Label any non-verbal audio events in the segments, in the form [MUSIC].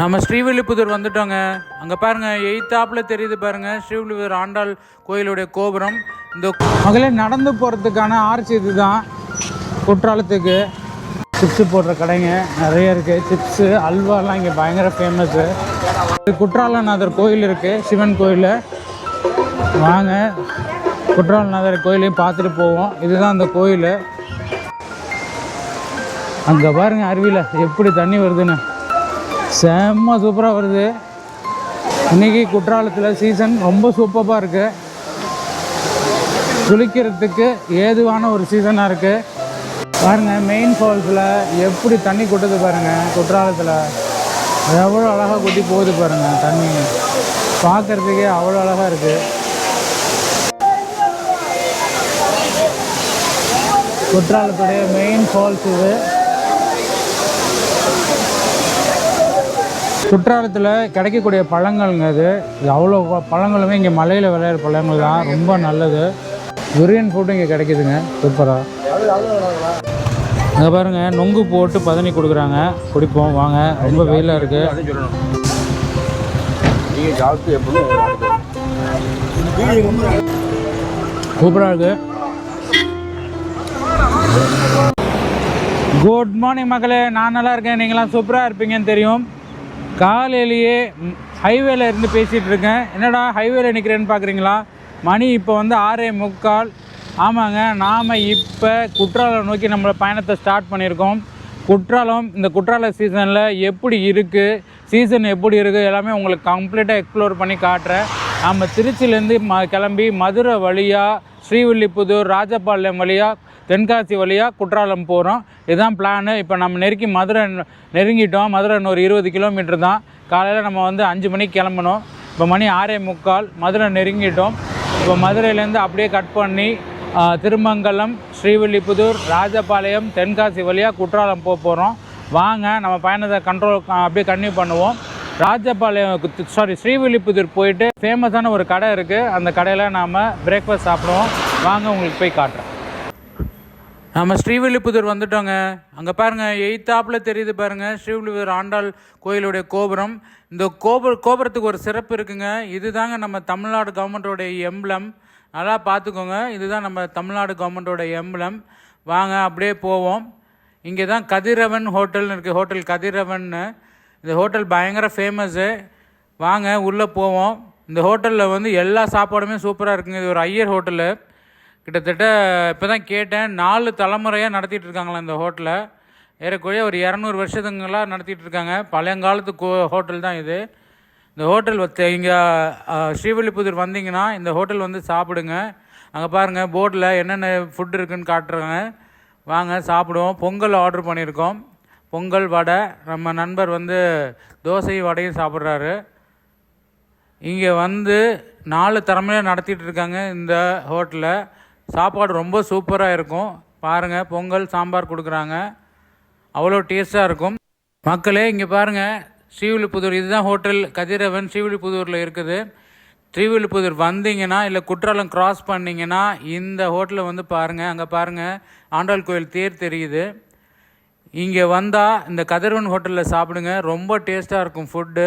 நம்ம ஸ்ரீவில்லிபுத்தூர் வந்துட்டோங்க. அங்கே பாருங்க எயித்தாப்பில் தெரியுது பாருங்க ஸ்ரீவில்லிபுத்தூர் ஆண்டாள் கோயிலுடைய கோபுரம். இந்த மகளே நடந்து போகிறதுக்கான ஆர்ச்சி இதுதான் குற்றாலத்துக்கு. சிப்ஸு போடுற கடைங்க நிறைய இருக்குது சிப்ஸு அல்வாலாம் இங்கே பயங்கர ஃபேமஸ்ஸு குற்றாலநாதர் கோயில் இருக்குது சிவன் கோயில் வாங்க குற்றாலநாதர் கோயிலையும் பார்த்துட்டு போவோம். இதுதான் அந்த கோயில். அங்கே பாருங்கள் அருவியில் எப்படி தண்ணி வருதுன்னு. செம்ம சூப்பராக வருது. இன்றைக்கி குற்றாலத்தில் சீசன் ரொம்ப சூப்பராக இருக்குது குளிக்கிறதுக்கு ஏதுவான ஒரு சீசனாக இருக்குது பாருங்கள் மெயின் ஃபால்ஸில் எப்படி தண்ணி கொட்டுது பாருங்கள் குற்றாலத்தில். எவ்வளோ அழகாக கொட்டி போகுது பாருங்கள் தண்ணி. பார்க்கறதுக்கே அவ்வளோ அழகாக இருக்குது குற்றாலத்துடைய மெயின் ஃபால்ஸ் இது. குற்றாலத்தில் கிடைக்கக்கூடிய பழங்கள்ங்க அது. இது அவ்வளோ பழங்களுமே இங்கே மலையில் விளையிற பழங்கள் தான். ரொம்ப நல்லது. துரியன் ஃபுட்டும் இங்கே கிடைக்குதுங்க. சூப்பராக இங்கே பாருங்க நொங்கு போட்டு பதனி கொடுக்குறாங்க. குடிப்போம் வாங்க. ரொம்ப வெயிலாக இருக்குது சூப்பராக இருக்குது குட் மார்னிங் மக்களே. நான் நல்லா இருக்கேன். நீங்களாம் சூப்பராக இருப்பீங்கன்னு தெரியும். காலையிலேயே ஹைவேல இருந்து பேசிகிட்டு இருக்கேன் என்னடா ஹைவேல நிற்கிறேன்னு பார்க்குறீங்களா? மணி இப்போ வந்து ஆறே முக்கால். ஆமாங்க நாம் இப்போ குற்றாலம் நோக்கி நம்மளை பயணத்தை ஸ்டார்ட் பண்ணியிருக்கோம். குற்றாலம் இந்த குற்றால சீசனில் எப்படி இருக்குது சீசன் எப்படி இருக்குது எல்லாமே உங்களுக்கு கம்ப்ளீட்டாக எக்ஸ்ப்ளோர் பண்ணி காட்டுறேன். நம்ம திருச்சியிலேருந்து ம கிளம்பி மதுரை வழியாக ஸ்ரீவில்லிபுத்தூர் ராஜபாளையம் வழியாக தென்காசி வழியாக குற்றாலம் போகிறோம் இதுதான் பிளானு இப்போ நம்ம நெருக்கி மதுரை நெருங்கிட்டோம். மதுரை இன்னொரு இருபது கிலோமீட்டர் தான். காலையில் நம்ம வந்து அஞ்சு மணிக்கு கிளம்பணும். இப்போ மணி ஆறே முக்கால். மதுரை நெருங்கிட்டோம். இப்போ மதுரையிலேருந்து அப்படியே கட் பண்ணி திருமங்கலம் ஸ்ரீவில்லிபுதூர் ராஜபாளையம் தென்காசி வழியாக குற்றாலம் போக போகிறோம் வாங்க நம்ம பயணத்தை கண்ட்ரோல் அப்படியே கன்டினியூ பண்ணுவோம். ராஜபாளையம் சாரி ஸ்ரீவில்லிபுத்தூர் போயிட்டு ஃபேமஸான ஒரு கடை இருக்குது அந்த கடையில் நாம் பிரேக்ஃபாஸ்ட் சாப்பிடுவோம். வாங்க உங்களுக்கு போய் காட்டுறேன் நம்ம ஸ்ரீவில்லிபுத்தூர் வந்துட்டோங்க. அங்கே பாருங்கள் எயித்தாப்பில் தெரியுது பாருங்கள் ஸ்ரீவில்லிபுத்தூர் ஆண்டாள் கோயிலுடைய கோபுரம். இந்த கோபுர கோபுரத்துக்கு ஒரு சிறப்பு இருக்குங்க. இதுதாங்க நம்ம தமிழ்நாடு கவர்மெண்ட்டோடைய எம்ப்ளம். நல்லா பார்த்துக்கோங்க. இதுதான் நம்ம தமிழ்நாடு கவர்மெண்ட்டோட எம்ப்ளம். வாங்க அப்படியே போவோம். இங்கே தான் கதிரவன் ஹோட்டல்னு இருக்குது ஹோட்டல் கதிரவன்னு. இந்த ஹோட்டல் பயங்கர ஃபேமஸ்ஸு வாங்க உள்ளே போவோம். இந்த ஹோட்டலில் வந்து எல்லா சாப்பாடுமே சூப்பராக இருக்குங்க. இது ஒரு ஐயர் ஹோட்டலு. கிட்டத்தட்ட இப்போ தான் கேட்டேன். நாலு தலைமுறையாக நடத்திட்டு இருக்காங்களா இந்த ஹோட்டலை? ஏறக்குறைய ஒரு இரநூறு வருஷத்துங்களாக நடத்திட்டு இருக்காங்க. பழையங்காலத்து கோ ஹோட்டல் தான் இது. இந்த ஹோட்டல் இங்கே ஸ்ரீவில்லிபுத்தூர் வந்தீங்கன்னா இந்த ஹோட்டல் வந்து சாப்பிடுங்க. அங்கே பாருங்கள் போர்டில் என்னென்ன ஃபுட் இருக்குன்னு காட்டுறாங்க. வாங்க சாப்பிடுவோம். பொங்கல் ஆர்டர் பண்ணியிருக்கோம். பொங்கல் வடை நம்ம நண்பர் வந்து தோசை வடையும் சாப்பிட்றாரு. இங்கே வந்து நாலு தலைமையாக நடத்திட்டு இருக்காங்க இந்த ஹோட்டலில் சாப்பாடு ரொம்ப சூப்பராக இருக்கும். பாருங்கள் பொங்கல் சாம்பார் கொடுக்குறாங்க. அவ்வளோ டேஸ்ட்டாக இருக்கும். மக்களே இங்கே பாருங்கள் ஸ்ரீவில்லிபுதூர் இதுதான் ஹோட்டல் கதிரவன் ஸ்ரீவில்லிபுதூரில் இருக்குது. ஸ்ரீவில்லிபுதூர் வந்தீங்கன்னா இல்லை குற்றாலம் கிராஸ் பண்ணிங்கன்னா இந்த ஹோட்டலில் வந்து பாருங்கள் அங்கே பாருங்கள் ஆண்டாள் கோயில் தேர் தெரியுது. இங்கே வந்தால் இந்த கதிரவன் ஹோட்டலில் சாப்பிடுங்க ரொம்ப டேஸ்ட்டாக இருக்கும் ஃபுட்டு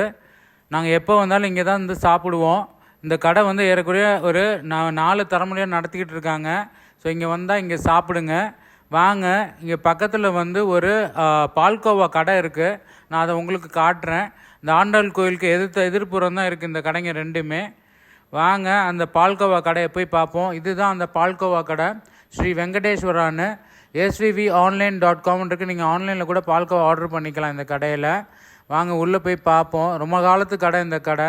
நாங்கள் எப்போ வந்தாலும் இங்கே தான் வந்து சாப்பிடுவோம். இந்த கடை வந்து ஏறக்குறைய ஒரு நா- நாலு தலைமுறையாக நடத்திக்கிட்டு இருக்காங்க. ஸோ இங்கே வந்தால் இங்கே சாப்பிடுங்க. வாங்க. இங்கே பக்கத்தில் வந்து ஒரு பால்கோவா கடை இருக்குது நான் அதை உங்களுக்கு காட்டுறேன். இந்த ஆண்டாள் கோயிலுக்கு எதிர்த்த எதிர்ப்புறம் தான் இருக்குது இந்த கடைங்க ரெண்டுமே. வாங்க. அந்த பால்கோவா கடையை போய் பார்ப்போம். இதுதான் அந்த பால்கோவா கடை. ஸ்ரீ வெங்கடேஸ்வரான்னு. எஸ்விவி ஆன்லைன் டாட் காம் இருக்குது நீங்கள் ஆன்லைனில் கூட பால்கோவா ஆர்டர் பண்ணிக்கலாம் இந்த கடையில். வாங்க உள்ளே போய் பார்ப்போம். ரொம்ப காலத்து கடை இந்த கடை.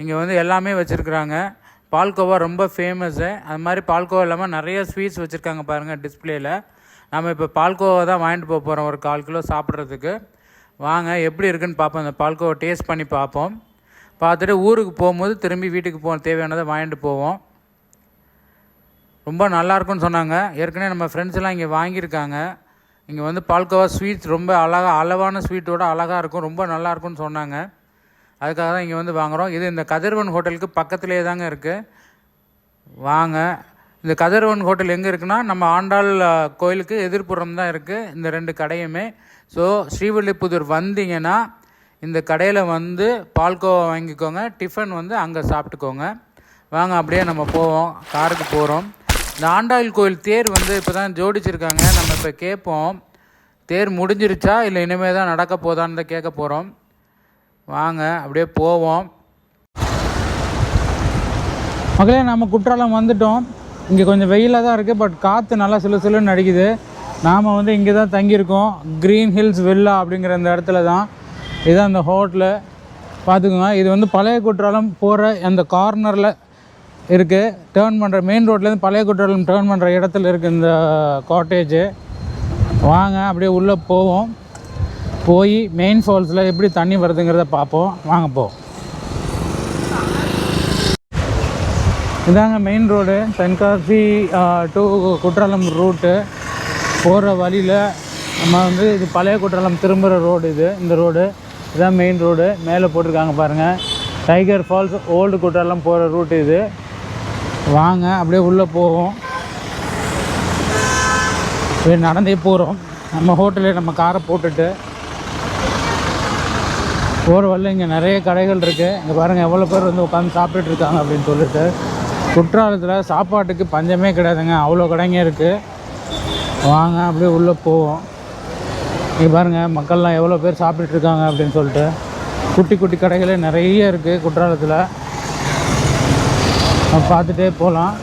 இங்கே வந்து எல்லாமே வச்சுருக்குறாங்க. பால்கோவா ரொம்ப ஃபேமஸ்ஸு அது மாதிரி பால்கோவா இல்லாமல் நிறைய ஸ்வீட்ஸ் வச்சுருக்காங்க பாருங்கள் டிஸ்பிளேயில் நம்ம இப்போ பால்கோவா தான் வாங்கிட்டு போக போகிறோம் ஒரு கால் கிலோ சாப்பிட்றதுக்கு. வாங்க எப்படி இருக்குன்னு பார்ப்போம் அந்த பால்கோவா டேஸ்ட் பண்ணி பார்ப்போம் பார்த்துட்டு ஊருக்கு போகும்போது திரும்பி வீட்டுக்கு போக தேவையானதை வாங்கிட்டு போவோம். ரொம்ப நல்லாயிருக்குன்னு சொன்னாங்க. ஏற்கனவே நம்ம ஃப்ரெண்ட்ஸ் எல்லாம் இங்கே வாங்கியிருக்காங்க. இங்கே வந்து பால்கோவா ஸ்வீட்ஸ் ரொம்ப அழகாக அளவான ஸ்வீட்டோட அழகாக இருக்கும். ரொம்ப நல்லா இருக்கும்னு சொன்னாங்க. அதுக்காக தான் இங்கே வந்து வாங்குகிறோம் இது இந்த கதிர்வன் ஹோட்டலுக்கு பக்கத்துலேயே தாங்க இருக்குது வாங்க. இந்த கதிரவன் ஹோட்டல் எங்கே இருக்குன்னா நம்ம ஆண்டாள் கோயிலுக்கு எதிர்ப்புறம் தான் இருக்குது இந்த ரெண்டு கடையுமே. ஸோ ஸ்ரீவில்லிபுத்தூர் வந்தீங்கன்னா இந்த கடையில் வந்து பால்கோவா வாங்கிக்கோங்க. டிஃபன் வந்து அங்கே சாப்பிட்டுக்கோங்க. வாங்க அப்படியே நம்ம போவோம். காருக்கு போகிறோம் இந்த ஆண்டாள் கோயில் தேர் வந்து இப்போ தான் ஜோடிச்சிருக்காங்க. நம்ம இப்போ கேட்போம் தேர் முடிஞ்சிருச்சா? இல்லை இனிமேல் தான் நடக்க போதான்னு தான் கேட்க போகிறோம் வாங்க அப்படியே போவோம். மக்களே நம்ம குற்றாலம் வந்துட்டோம். இங்கே கொஞ்சம் வெயிலாக தான் இருக்குது பட் காற்று நல்லா சிலு சிலுன்னு அடிக்குது. நாம் வந்து இங்கே தான் தங்கியிருக்கோம். க்ரீன் ஹில்ஸ் வில்லா அப்படிங்கிற இந்த இடத்துல தான். இதுதான் அந்த ஹோட்டலு பார்த்துக்கோங்க இது வந்து பழைய குற்றாலம் போகிற அந்த கார்னரில் இருக்குது டேர்ன் பண்ணுற மெயின் ரோட்லேருந்து பழைய குற்றாலம் டேர்ன் பண்ணுற இடத்துல இருக்குது இந்த காட்டேஜு வாங்க அப்படியே உள்ளே போவோம். போய் மெயின் ஃபால்ஸில் எப்படி தண்ணி வருதுங்கிறத பார்ப்போம். வாங்க போ. இதாங்க main road Tenkasi to Courtallam route போகிற வழியில் நம்ம வந்து இது பழைய குற்றாலம் திரும்புகிற ரோடு இது. இந்த ரோடு இதுதான் மெயின் ரோடு மேலே போட்டிருக்காங்க பாருங்கள் டைகர் ஃபால்ஸ் ஓல்டு குற்றாலம் போகிற ரூட் இது. வாங்க அப்படியே உள்ளே போவோம். நடந்தே போகிறோம் நம்ம ஹோட்டலில் நம்ம காரை போட்டுட்டு போகிற வழியில் இங்கே நிறைய கடைகள் இருக்குது இங்கே பாருங்கள் எவ்வளோ பேர் வந்து உட்காந்து சாப்பிட்டுட்டு இருக்காங்க அப்படின்னு சொல்லிட்டு. குற்றாலத்தில் சாப்பாட்டுக்கு பஞ்சமே கிடையாதுங்க. அவ்வளோ கடைங்க இருக்குது வாங்க அப்படியே உள்ளே போவோம். இங்கே பாருங்கள் மக்கள்லாம் எவ்வளோ பேர் சாப்பிட்டுட்டு இருக்காங்க அப்படின்னு சொல்லிட்டு. குட்டி குட்டி கடைகளே நிறைய இருக்குது குற்றாலத்தில். பார்த்துட்டே போகலாம்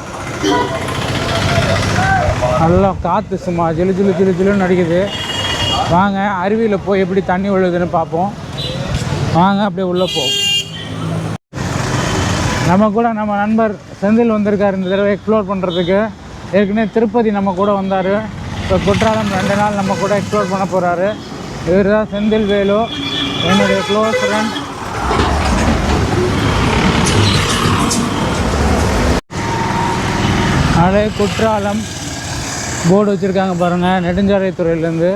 நல்லா காற்று சும்மா ஜிலு ஜிலு ஜிலு ஜிலுன்னு அடிக்குது. வாங்க அருவியில் போய் எப்படி தண்ணி விழுதுன்னு பார்ப்போம். வாங்க அப்படியே உள்ளே போவோம் நம்ம கூட நம்ம நண்பர் செந்தில் வந்திருக்கார் இந்த தடவை எக்ஸ்ப்ளோர் பண்ணுறதுக்கு ஏற்கனவே திருப்பதி நம்ம கூட வந்தார். இப்போ குற்றாலம் ரெண்டு நாள் நம்ம கூட எக்ஸ்ப்ளோர் பண்ண போகிறாரு இவர் தான் செந்தில் வேலு என்னுடைய க்ளோஸ் ஃப்ரெண்ட் அதே குற்றாலம் போர்டு வச்சுருக்காங்க பாருங்கள் நெடுஞ்சாலைத்துறையிலேருந்து.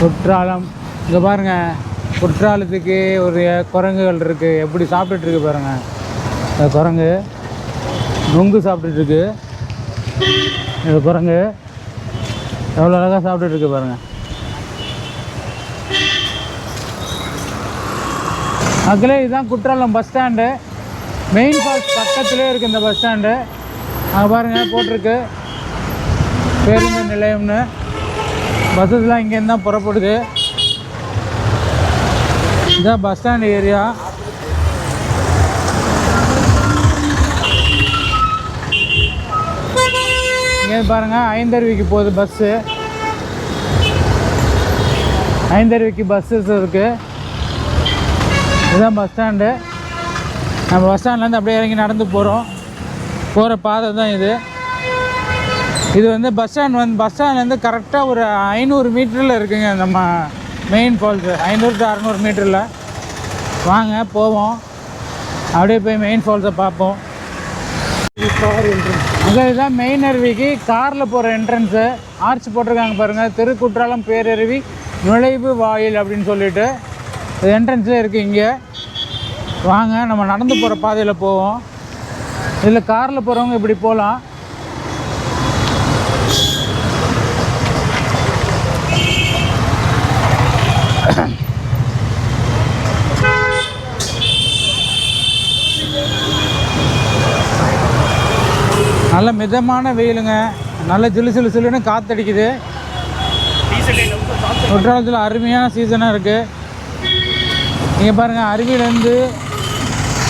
குற்றாலம் இங்கே பாருங்கள் குற்றாலத்துக்கு ஒரு குரங்குகள் இருக்குது எப்படி சாப்பிட்டுட்டு இருக்கு பாருங்கள் இந்த குரங்கு நுங்கு சாப்பிட்டுட்டு இருக்கு. இந்த குரங்கு எவ்வளோ அழகாக சாப்பிட்டுட்டு இருக்கு பாருங்கள் மக்களே இதுதான் Courtallam bus stand main falls பக்கத்துலேயே இருக்குது இந்த பஸ் ஸ்டாண்டு அங்கே பாருங்கள் போட்டிருக்கு. பேருந்து நிலையம்னு. பஸ்ஸஸ்லாம் இங்கேருந்து தான் புறப்படுது. இதான் பஸ் ஸ்டாண்ட் ஏரியா இங்கே பாருங்கள் ஐந்தருவிக்கு போகுது பஸ்ஸு ஐந்தருவிக்கு பஸ்ஸஸ் இருக்குது இதுதான் பஸ் ஸ்டாண்டு நம்ம பஸ் ஸ்டாண்ட்லேருந்து அப்படியே இறங்கி நடந்து போகிறோம் போகிற பாதை தான் இது. இது வந்து பஸ் ஸ்டாண்ட் வந்து பஸ் ஸ்டாண்ட்லேருந்து கரெக்டாக ஒரு ஐநூறு மீட்டரில் இருக்குங்க நம்ம மெயின் ஃபால்ஸு ஐநூறு டு அறநூறு மீட்டரில் வாங்க போவோம். அப்படியே போய் மெயின் ஃபால்ஸை பார்ப்போம். அங்கே இதுதான் மெயின் அருவிக்கு காரில் போகிற என்ட்ரன்ஸு ஆர்ச் போட்டிருக்காங்க பாருங்கள் திருக்குற்றாலம் பேரருவி நுழைவு வாயில் அப்படின்னு சொல்லிட்டு. இது என்ட்ரன்ஸே இருக்குது இங்கே. வாங்க நம்ம நடந்து போகிற பாதையில் போவோம். இதில் காரில் போகிறவங்க இப்படி போகலாம் [COUGHS] நல்ல மிதமான வெயிலுங்க. நல்ல ஜிலு சிலு சிலுன்னு காற்றடிக்குது குற்றாலத்தில் அருமையான சீசனாக இருக்குது நீங்கள் பாருங்கள் அருவியிலேருந்து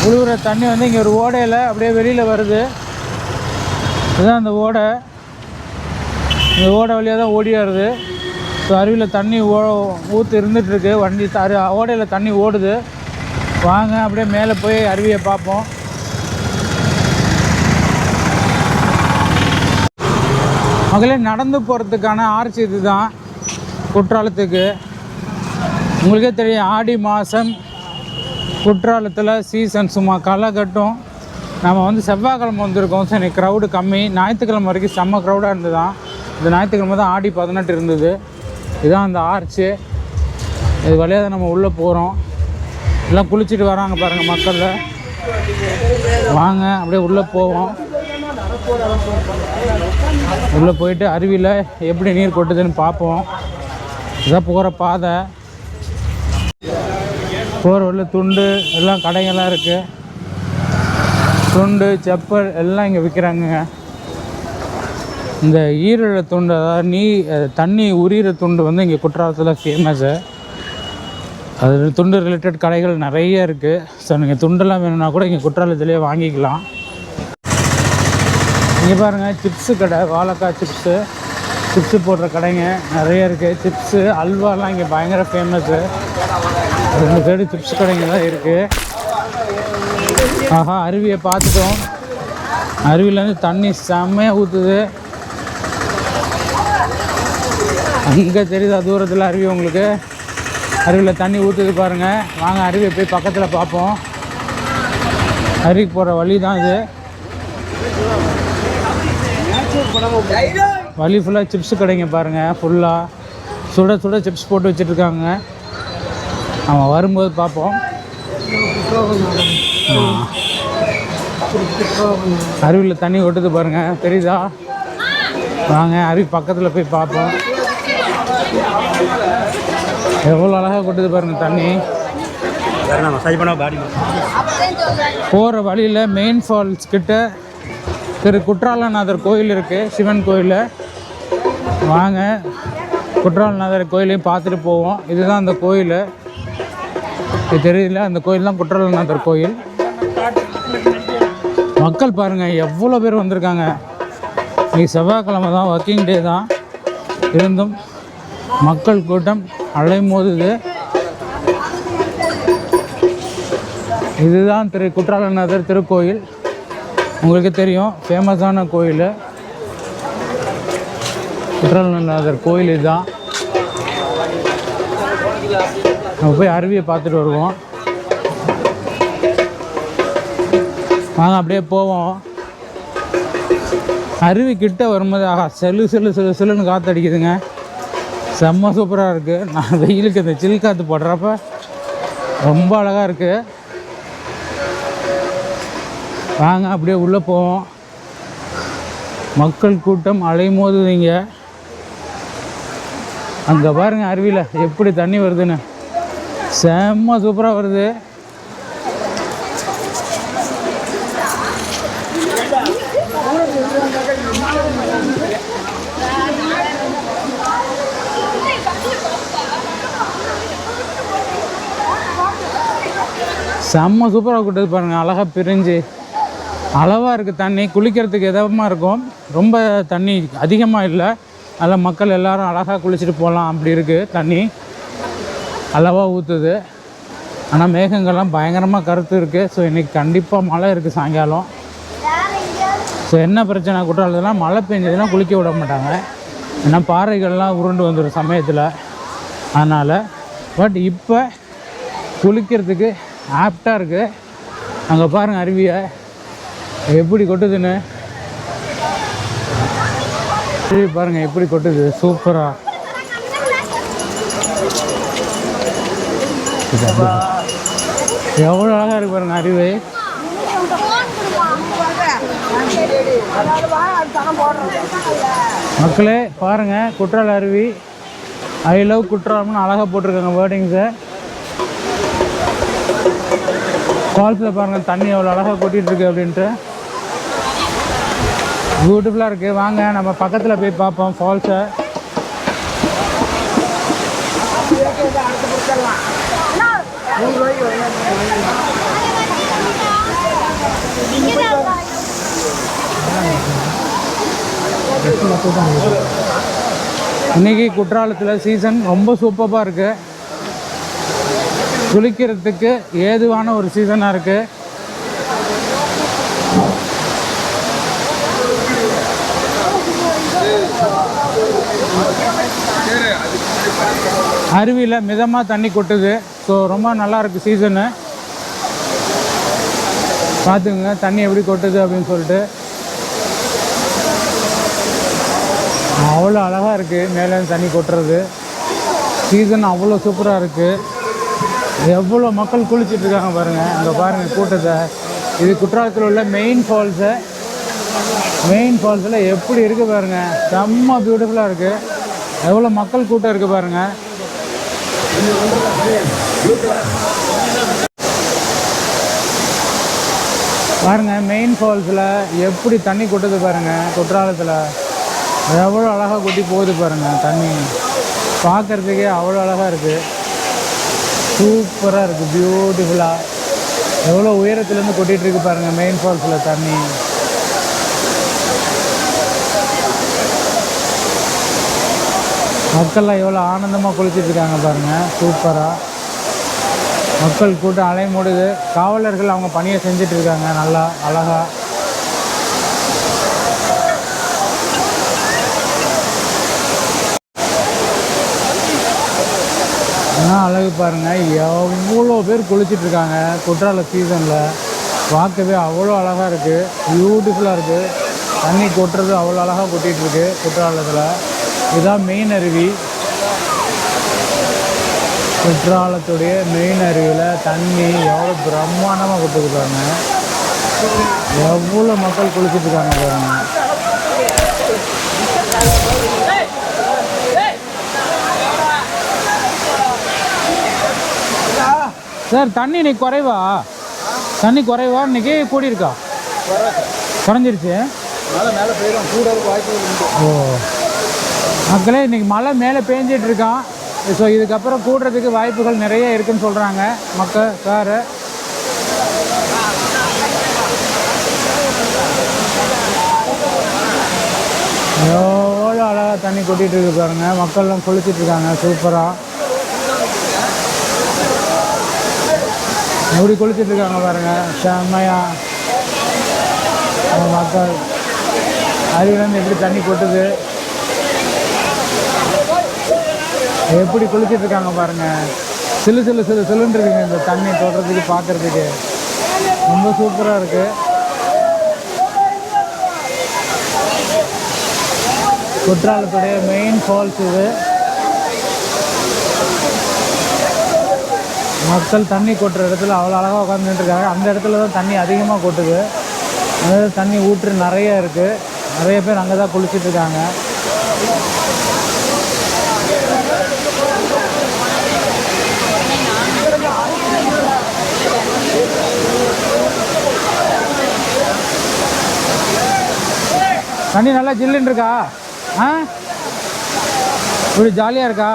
உழுவுற தண்ணி வந்து இங்கே ஒரு ஓடையில் அப்படியே வெளியில் வருது. இதுதான் அந்த ஓடை. இந்த ஓடை வழியாக தான் ஓடியாருது ஸோ அருவியில் தண்ணி ஓ ஊற்று இருந்துகிட்ருக்கு வண்டி அரு ஓடையில் தண்ணி ஓடுது. வாங்க அப்படியே மேலே போய் அருவியை பார்ப்போம். முதல்ல நடந்து போகிறதுக்கான ஆர்ச்சி இது தான் குற்றாலத்துக்கு. உங்களுக்கே தெரியும் ஆடி மாதம் குற்றாலத்தில் சீசன் சும்மா களை கட்டும். நம்ம வந்து செவ்வாய்க்கிழமை வந்திருக்கோம். சரி க்ரௌடு கம்மி. ஞாயிற்றுக்கிழமை வரைக்கும் செம்ம க்ரௌடாக இருந்தது தான் இந்த ஞாயிற்றுக்கிழமை தான் ஆடி பதினெட்டு இருந்தது. இதுதான் அந்த ஆர்ச்சு இது வழியாக நம்ம உள்ளே போகிறோம் எல்லாம் குளிச்சுட்டு வராங்க பாருங்கள் மக்களில். வாங்க அப்படியே உள்ளே போவோம். உள்ளே போயிட்டு அருவியில் எப்படி நீர் கொட்டுதுன்னு பார்ப்போம். இதான் போகிற பாதை. போகிற வழியில் துண்டு எல்லாம் கடைகள்லாம் இருக்குது துண்டு செப்பல் எல்லாம் இங்கே விற்கிறாங்கங்க இந்த ஈரழ துண்டு அதாவது நீ தண்ணி உரிகிற துண்டு வந்து இங்கே குற்றாலத்தில் ஃபேமஸ்ஸு அது துண்டு ரிலேட்டட் கடைகள் நிறைய இருக்குது ஸோ நீங்கள் துண்டெல்லாம் வேணும்னா கூட இங்கே குற்றாலத்திலே வாங்கிக்கலாம். இங்கே பாருங்கள் சிப்ஸு கடை வாழைக்காய் சிப்ஸு சிப்ஸு போடுற கடைங்க நிறைய இருக்குது சிப்ஸு அல்வாலாம் இங்கே பயங்கர ஃபேமஸ்ஸு ரெண்டு சைடு சிப்ஸ் கடைங்க தான் இருக்குது ஆஹா அருவியை பார்த்துட்டோம். அருவியிலேருந்து தண்ணி செம்மையாக ஊற்றுது அங்கே தெரியுதா தூரத்தில் அருவி உங்களுக்கு? அருவியில் தண்ணி ஊற்றுது பாருங்கள் வாங்க அருவியை போய் பக்கத்தில் பார்ப்போம். அருவிக்கு போகிற வழி தான் இது. வழி ஃபுல்லாக சிப்ஸ் கடைங்க பாருங்கள் ஃபுல்லாக சுட சுட சிப்ஸ் போட்டு வச்சுட்ருக்காங்க அவன் வரும்போது பார்ப்போம். அருவியில் தண்ணி ஓட்டுது பாருங்கள் தெரியுதா? வாங்க அருவி பக்கத்தில் போய் பார்ப்போம். எவ்வளோ அழகாக கொட்டுது பாருங்கள் தண்ணி. போகிற வழியில் மெயின் ஃபால்ஸ் கிட்ட திரு குற்றாலநாதர் கோயில் இருக்குது சிவன் கோயில் வாங்க குற்றாலநாதர் கோயிலையும் பார்த்துட்டு போவோம். இதுதான் அந்த கோயில். இது தெரியல அந்த கோயில் தான் குற்றாலநாதர் கோயில். மக்கள் பாருங்கள் எவ்வளோ பேர் வந்திருக்காங்க. இன்னைக்கு செவ்வாய்க்கிழமை தான் ஒர்க்கிங் டே தான். இருந்தும் மக்கள் கூட்டம் அலைமோதுது. இதுதான் திரு குற்றாலநாதர் திருக்கோயில். உங்களுக்கு தெரியும் ஃபேமஸான கோயில். குற்றாலநாதர் கோயில் இதுதான். நம்ம போய் அருவியை பார்த்துட்டு வருவோம். நாங்கள் அப்படியே போவோம். அருவி கிட்ட வரும்போது ஆஹா செல்லு செல்லு செல்லு செல்லுன்னு காற்று அடிக்குதுங்க செம்ம சூப்பராக இருக்குது நான் வெயிலுக்கு இந்த சில் காற்று போடுறப்ப ரொம்ப அழகாக இருக்குது வாங்க அப்படியே உள்ளே போவோம். மக்கள் கூட்டம் அலைமோதுவீங்க. அங்கே பாருங்கள் அருவியில் எப்படி தண்ணி வருதுன்னு. செம்ம சூப்பராக வருது. செம்ம சூப்பராக கொட்டுது பாருங்கள் அழகாக பிரிஞ்சு. அளவாக இருக்குது தண்ணி. குளிக்கிறதுக்கு எதமாக இருக்கும். ரொம்ப தண்ணி அதிகமாக இல்லை. அதில் மக்கள் எல்லாரும் அழகாக குளிச்சுட்டு போகலாம் அப்படி இருக்குது தண்ணி. அளவாக ஊற்றுது ஆனால் மேகங்கள்லாம் பயங்கரமாக கருத்து இருக்குது ஸோ இன்றைக்கி கண்டிப்பாக மழை இருக்குது சாயங்காலம். ஸோ என்ன பிரச்சனை? குற்றாலத்துலாம் மழை பெஞ்சதுன்னா குளிக்க விட மாட்டாங்க. ஏன்னா பாறைகள்லாம் உருண்டு வந்துடும் சமயத்தில். அதனால் பட் இப்போ குளிக்கிறதுக்கு ஆப்டாக இருக்குது அங்கே பாருங்கள் அருவியை. எப்படி கொட்டுதுன்னு. அருவி பாருங்கள் எப்படி கொட்டுது. சூப்பராக எவ்வளோ அழகாக இருக்கு பாருங்கள் அருவி. மக்களே பாருங்க குற்றால அருவி. ஐ லவ் குற்றாலம்னு அழகாக போட்டிருக்காங்க வேர்டிங்ஸை ஃபால்ஸில் பாருங்கள் தண்ணி எவ்வளோ அழகாக கொட்டிகிட்ருக்கு அப்படின்ட்டு. பியூட்டிஃபுல்லாக இருக்குது வாங்க நம்ம பக்கத்தில் போய் பார்ப்போம் ஃபால்ஸை இன்னைக்கு குற்றாலத்தில் சீசன் ரொம்ப சூப்பராக இருக்குது குளிக்கிறதுக்கு ஏதுவான ஒரு சீசனாக இருக்குது அருவியில் மிதமாக தண்ணி கொட்டுது. ஸோ ரொம்ப நல்லாயிருக்கு சீசனு. பார்த்துக்குங்க தண்ணி எப்படி கொட்டுது அப்படின்னு சொல்லிட்டு. அவ்வளோ அழகாக இருக்குது மேலே தண்ணி கொட்டுறது. சீசன் அவ்வளோ சூப்பராக இருக்குது எவ்வளோ மக்கள் குளிச்சுட்டு இருக்காங்க பாருங்கள் அங்கே பாருங்கள் கூட்டத்தை. இது குற்றாலத்தில் உள்ள மெயின் ஃபால்ஸு மெயின் ஃபால்ஸில் எப்படி இருக்குது பாருங்கள் செம்ம பியூட்டிஃபுல்லாக இருக்குது எவ்வளோ மக்கள் கூட்டம் இருக்குது பாருங்கள் பாருங்கள் மெயின் ஃபால்ஸில் எப்படி தண்ணி கொட்டுது பாருங்கள் குற்றாலத்தில். எவ்வளோ அழகாக கொட்டி போகுது பாருங்கள் தண்ணி. பார்க்கறதுக்கே அவ்வளோ அழகாக இருக்குது சூப்பராக இருக்குது பியூட்டிஃபுல்லாக எவ்வளோ உயரத்துலேருந்து கொட்டிகிட்டு இருக்கு பாருங்கள் மெயின் ஃபால்ஸில் தண்ணி. மக்கள்லாம் எவ்வளோ ஆனந்தமாக குளிச்சிட்டு பாருங்கள் சூப்பராக மக்கள் கூட்டம் அலைமோடுது. காவலர்கள் அவங்க பணியை செஞ்சிட்ருக்காங்க நல்லா அழகாக ஆனால் அழகு பாருங்க. எவ்வளோ பேர் குளிச்சிட்டு இருக்காங்க குற்றால சீசனில் பார்க்கவே அவ்வளோ அழகாக இருக்குது பியூட்டிஃபுல்லாக இருக்குது தண்ணி கொட்டுறது அவ்வளோ அழகாக கொட்டிகிட்ருக்கு குற்றாலத்தில். இதுதான் மெயின் அருவி. குற்றாலத்துடைய மெயின் அருவியில் தண்ணி எவ்வளோ பிரம்மாண்டமாக கொட்டுது எவ்வளோ மக்கள் குளிச்சிட்டு இருக்காங்க பாருங்கள் சார் தண்ணி இன்னைக்கு குறைவா? தண்ணி குறைவா? இன்னைக்கு கூடி இருக்கா குறைஞ்சிருச்சு ஓ. மக்களே இன்னைக்கு மழை மேலே பேஞ்சிட்டு இருக்கான். ஸோ இதுக்கப்புறம் கூடுறதுக்கு வாய்ப்புகள் நிறைய இருக்குன்னு சொல்கிறாங்க மக்கள் சார் எவ்வளோ அழகாக தண்ணி கொட்டிட்டு இருக்கு பாருங்க. மக்கள்லாம் குளிச்சிட்டு இருக்காங்க. சூப்பராக எப்படி குளிச்சிட்டு இருக்காங்க பாருங்க. செம்மையா. நம்ம மக்கள் அருவிலேருந்து எப்படி தண்ணி கொட்டுது? எப்படி குளிச்சிட்டு இருக்காங்க பாருங்க. சிலு சிலு சிலு சிலுன்னு இருக்குங்க இந்த தண்ணி தொடுறதுக்கு பார்க்கறதுக்கு ரொம்ப சூப்பராக இருக்கு. குற்றாலத்துடைய மெயின் ஃபால்ஸ் இது. மக்கள் தண்ணி கொட்டுற இடத்துல அவ்வளோ அழகாக உட்காந்துட்டு இருக்காங்க அந்த இடத்துல தான் தண்ணி அதிகமாக கொட்டுது. அதாவது தண்ணி ஊற்று நிறைய இருக்குது நிறைய பேர் அங்கே தான் குளிச்சிட்டு இருக்காங்க. தண்ணி நல்லா ஜில்லுன்னு இருக்கா? ஆ? இப்படி ஜாலியாக இருக்கா?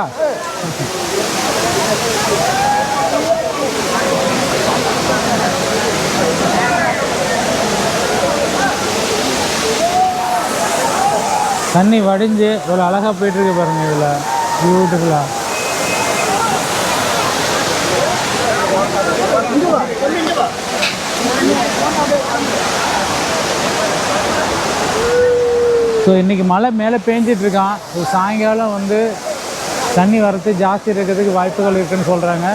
தண்ணி வடிஞ்சு இவ்வளோ அழகாக போயிட்டுருக்கு பாருங்க இதில். பியூட்டிஃபுல்லாக ஸோ இன்றைக்கி மழை மேலே பேஞ்சிட்டு இருக்கான். ஸோ சாயங்காலம் வந்து தண்ணி வரத்து ஜாஸ்தி இருக்கிறதுக்கு வாய்ப்புகள் இருக்குன்னு சொல்கிறாங்க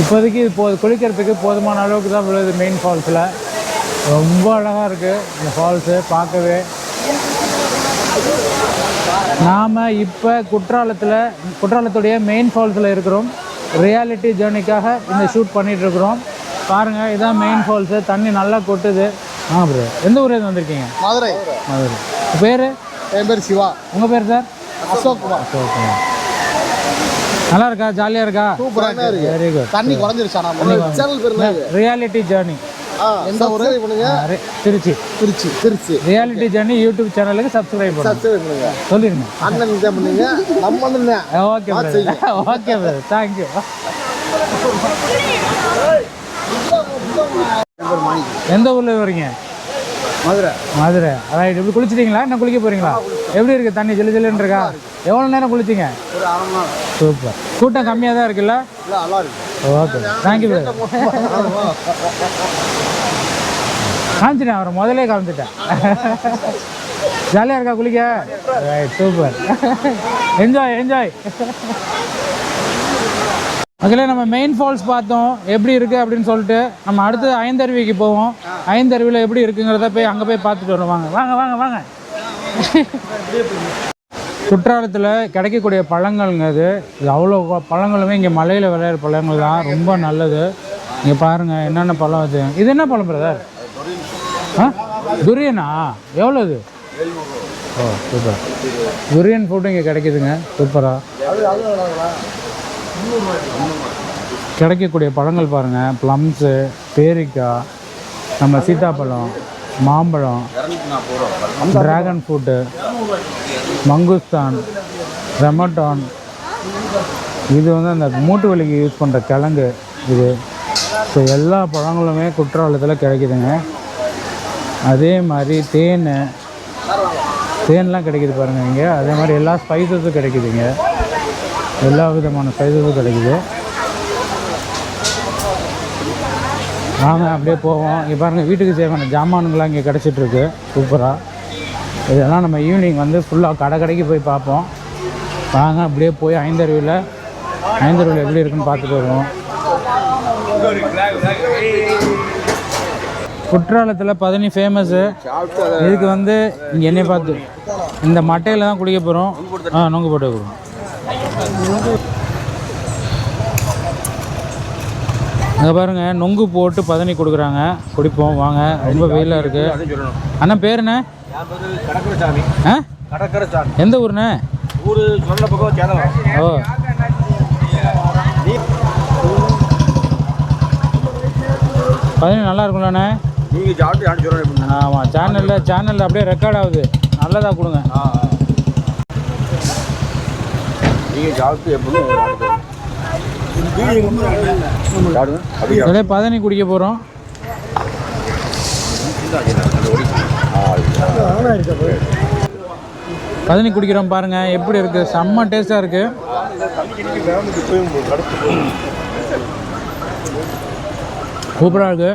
இப்போதைக்கு இப்போ குளிக்கிறதுக்கு போதுமான அளவுக்கு தான் விழுது மெயின் ஃபால்ஸில் ரொம்ப அழகாக இருக்குது இந்த ஃபால்ஸு பார்க்கவே. நாம் இப்போ குற்றாலத்தில் குற்றாலத்துடைய மெயின் ஃபால்ஸில் இருக்கிறோம். ரியாலிட்டி ஜேர்னிக்காக இந்த ஷூட் பண்ணிட்டு இருக்கிறோம் பாருங்கள் இதான் மெயின் ஃபால்ஸு தண்ணி நல்லா கொட்டுது. ஆ ப்ரோ எந்த ஊர்லேருந்து வந்திருக்கீங்க? மதுரை. மதுரை. பேர்? என் பேர் சிவா. உங்கள் பேர் சார் அசோக் குமார். ஓகே நல்லா இருக்கா? ஜாலியாக இருக்கா? சூப்பராக இருக்கு. வெரி குட் தண்ணி குறைஞ்சிருச்சா? ரியாலிட்டி ஜேர்னி எந்த ஊரு பண்ணுங்க Trichy. Trichy Trichy. Reality journey YouTube சேனலுக்கு சப்ஸ்கிரைப் சப்ஸ்கிரைப் பண்ணுங்க. சொல்லிடுங்க அண்ணன் இதை பண்ணுங்க. நம்ம வந்து ஓகே ஓகே பிரதர் தேங்க்யூ எந்த ஊரில் வரீங்க? மதுரை. மதுரை. ரைட் இப்படி குளிச்சிட்டீங்களா? என்ன குளிக்க போறீங்களா? எப்படி இருக்கு? தண்ணி ஜிலு ஜிலுன்னு இருக்கா? எவ்வளோ நேரம் குளிச்சிங்க? சூப்பர். கூட்டம் கம்மியாக தான் இருக்குல்ல ஓகே. தேங்க்யூ காமிச்சிட்டேன் அவரை முதலே காமிச்சிட்டேன். ஜாலியாக இருக்கா குளிக்க? Right super. என்ஜாய் என்ஜாய் அதில் நம்ம மெயின் ஃபால்ஸ் பார்த்தோம். எப்படி இருக்குது அப்படின்னு சொல்லிட்டு நம்ம அடுத்து ஐந்தருவிக்கு போவோம். ஐந்தருவியில் எப்படி இருக்குங்கிறத போய் அங்கே போய் பார்த்துட்டு வருவோம். வாங்க வாங்க வாங்க வாங்க. குற்றாலத்தில் கிடைக்கக்கூடிய பழங்கள்ங்க இது இது அவ்வளோ பழங்களுமே இங்கே மலையில் விளையிற பழங்கள் தான். ரொம்ப நல்லது. இங்கே பாருங்கள் என்னென்ன பழம் அது? இது என்ன பழம் பிரதர் ஆ? துரியனா எவ்வளோ இது ஓ சூப்பர் துரியன் ஃபுட்டு இங்கே கிடைக்குதுங்க. சூப்பராக கிடைக்கக்கூடிய பழங்கள் பாருங்கள் ப்ளம்ஸு பேரிக்காய் நம்ம சீத்தாப்பழம் மாம்பழம் டிராகன் ஃப்ரூட்டு மங்குஸ்தான் ரெமட்டான் இது வந்து அந்த மூட்டு வலிக்கு யூஸ் பண்ணுற கிழங்கு இது. ஸோ எல்லா பழங்களுமே குற்றாலத்தில் கிடைக்குதுங்க. அதே மாதிரி தேன் தேன்லாம் கிடைக்குது பாருங்கள் இங்கே. அதே மாதிரி எல்லா ஸ்பைசஸும் கிடைக்குதுங்க. எல்லா விதமான ஸ்பைசஸும் கிடைக்குது. நாங்கள் அப்படியே போவோம். இங்கே பாருங்கள் வீட்டுக்கு தேவையான ஜாமானுங்களாம் இங்கே கிடச்சிட்ருக்கு. சூப்பராக இதெல்லாம் நம்ம ஈவினிங் வந்து ஃபுல்லாக கடை கடைக்கு போய் பார்ப்போம். வாங்க அப்படியே போய் ஐந்தருவியில் ஐந்தருவியில் எப்படி இருக்குன்னு பார்த்துட்டு வருவோம். குற்றாலத்தில் பதினி ஃபேமஸ்ஸு இதுக்கு வந்து இங்கே என்னை பார்த்து இந்த மட்டையில் தான் குடிக்க போகிறோம் ஆ நொங்கு போட்டு கொடுக்கும் அங்கே பாருங்க நொங்கு போட்டு பதனி கொடுக்குறாங்க. குடிப்போம் வாங்க. ரொம்ப வெயிலாக இருக்குது அண்ணா பேர் என்ன? ஆ? எந்த ஊருண்ணே? ஊர் சொன்ன பக்கம் ஓ. பதனி நல்லா இருக்கும்லண்ணே. நீங்கள் ஆமாம் சேனலில் சேனலில் அப்படியே ரெக்கார்ட் ஆகுது. நல்லதாக கொடுங்க. ஆ. நீங்கள் சாப்பிட்டு எப்படின்னு பதனி குடிக்க போகிறோம் பதனி குடிக்கிறோம் பாருங்க. எப்படி இருக்கு? செம்ம டேஸ்டா இருக்கு. சூப்பரா இருக்கு.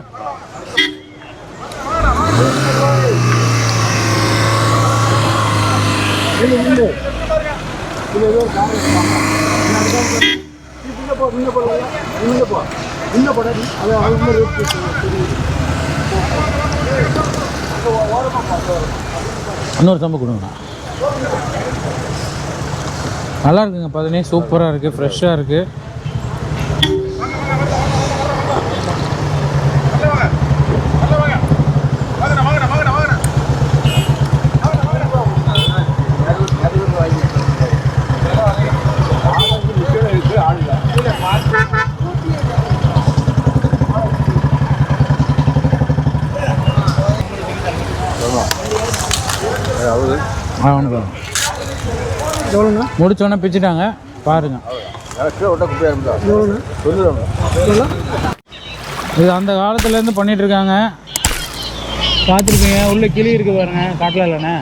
இன்னொரு சம்பு கொடுங்கண்ணா. நல்லா இருக்குங்க பார்த்தீங்கன்னா சூப்பராக இருக்குது ஃப்ரெஷ்ஷாக இருக்குது அவனுக்கு எவ்வளோண்ணா முடிச்சோன்னே பிச்சுட்டாங்க. பாருங்க. இது அந்த காலத்துலேருந்து பண்ணிட்டு இருக்காங்க பார்த்துருக்கீங்க உள்ள கிளி இருக்கு பாருங்க. காட்டல இல்லைண்ணே.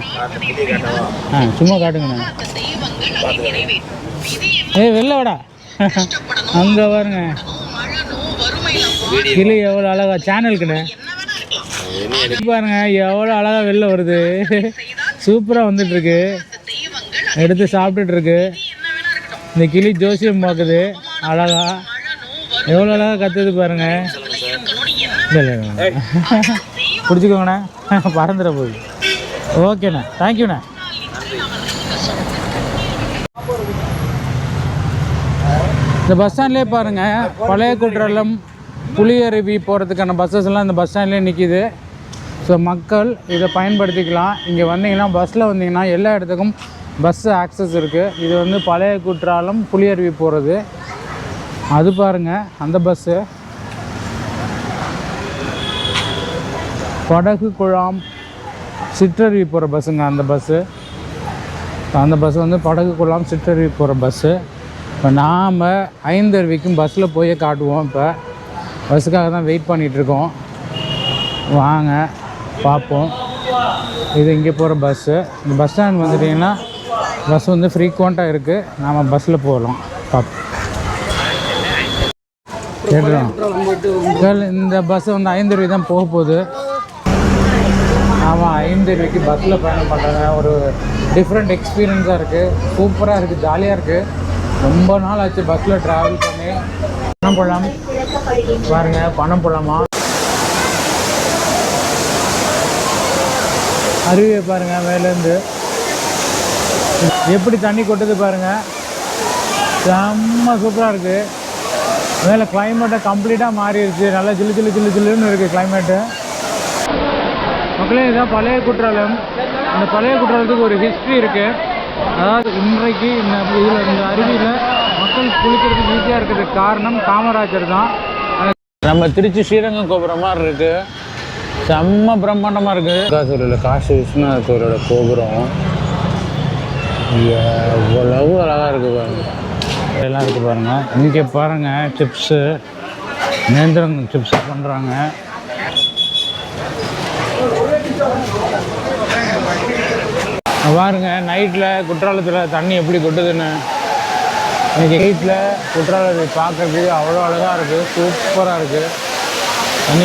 ஆ சும்மா காட்டுங்கண்ணே. ஏய் வெளில வாடா. அங்கே பாருங்க. கிளி எவ்வளோ அழகா சேனலுக்குண்ணே பாருங்க எவ்வளோ அழகா வெளில வருது. சூப்பராக வந்துட்டு இருக்கு எடுத்து சாப்பிட்டுட்டு இருக்கு இந்த கிளி ஜோசியம் பார்க்குது. அழகா. எவ்வளோ அழகா கத்துது பாருங்க. இல்லை பிடிச்சிக்கோங்கண்ணே. பறந்துட போகுது. ஓகேண்ணே. தேங்க்யூண்ணே இந்த பஸ் ஸ்டாண்ட்லேயே பாருங்கள் பழைய குற்றாலம் புளியருவி போகிறதுக்கான பஸ்ஸஸ் எல்லாம் இந்த பஸ் ஸ்டாண்ட்லேயே நிற்கிது ஸோ மக்கள் இதை பயன்படுத்திக்கலாம். இங்கே வந்தீங்கன்னா பஸ்ஸில் வந்தீங்கன்னா எல்லா இடத்துக்கும் பஸ் ஆக்சஸ் இருக்குது இது வந்து பழைய குற்றாலம் புளியருவி போகிறது அது பாருங்கள் அந்த பஸ்ஸு படகு குழாம் சிற்றருவி போகிற பஸ்ஸுங்க அந்த பஸ்ஸு அந்த பஸ் வந்து படகு குழாம் சிற்றருவி போகிற பஸ்ஸு இப்போ நாம் ஐந்தருவிக்கும் பஸ்ஸில் போய் காட்டுவோம் இப்போ. பஸ்ஸுக்காக தான் வெயிட் பண்ணிகிட்ருக்கோம் வாங்க. பார்ப்போம். இது இங்கே போகிற பஸ்ஸு இந்த பஸ் ஸ்டாண்ட் வந்துட்டிங்கன்னா பஸ் வந்து ஃப்ரீக்வெண்ட்டாக இருக்குது நாம் பஸ்ஸில் போகலாம். பார்ப்போம். இந்த பஸ் வந்து ஐந்து ரூபாய் தான் போக போகுது. ஆமாம் ரூபாய்க்கு பஸ்ஸில் பயணம் பண்ணுறாங்க ஒரு டிஃப்ரெண்ட் எக்ஸ்பீரியன்ஸாக இருக்குது சூப்பராக இருக்குது ஜாலியாக இருக்குது ரொம்ப நாள் ஆச்சு பஸ்ஸில் ட்ராவல் பண்ணி. பணம் போடலாம். பாருங்கள் பணம் போடலாமா? அருவியை பாருங்கள் மேலேருந்து எப்படி தண்ணி கொட்டுது பாருங்கள் செம்ம சூப்பராக இருக்குது மேலே கிளைமேட்டை கம்ப்ளீட்டாக மாறிடுச்சு. நல்லா ஜில்லு ஜில்லு ஜில்லு ஜில்லுன்னு இருக்குது கிளைமேட்டு மக்களே இதுதான் பழைய குற்றாலம். இந்த பழைய குற்றாலத்துக்கு ஒரு ஹிஸ்ட்ரி இருக்குது அதாவது இன்றைக்கு இந்த இதில் இந்த அருவியில் மக்கள் குளிக்கிறதுக்கு ஈஸியாக இருக்கிறதுக்கு காரணம் காமராஜர் தான். நம்ம திருச்சி ஸ்ரீரங்கம் கோபுரம் மாதிரி இருக்குது செம்ம பிரம்மாண்டமாக இருக்கு. காசூரில் காசி விஸ்வநாதத்தோரோட கோபுரம். எவ்வளவு அழகாக இருக்கு பாருங்க. எல்லாம் இருக்கு பாருங்க. இங்கே பாருங்க சிப்ஸு நேந்திரம் சிப்ஸ் பண்ணுறாங்க பாருங்க நைட்டில் குற்றாலத்தில் தண்ணி எப்படி கொட்டுதுன்னு. இன்னைக்கு நைட்டில் குற்றாலத்தை பார்க்கறதுக்கு அவ்வளோ அழகாக இருக்குது சூப்பராக இருக்குது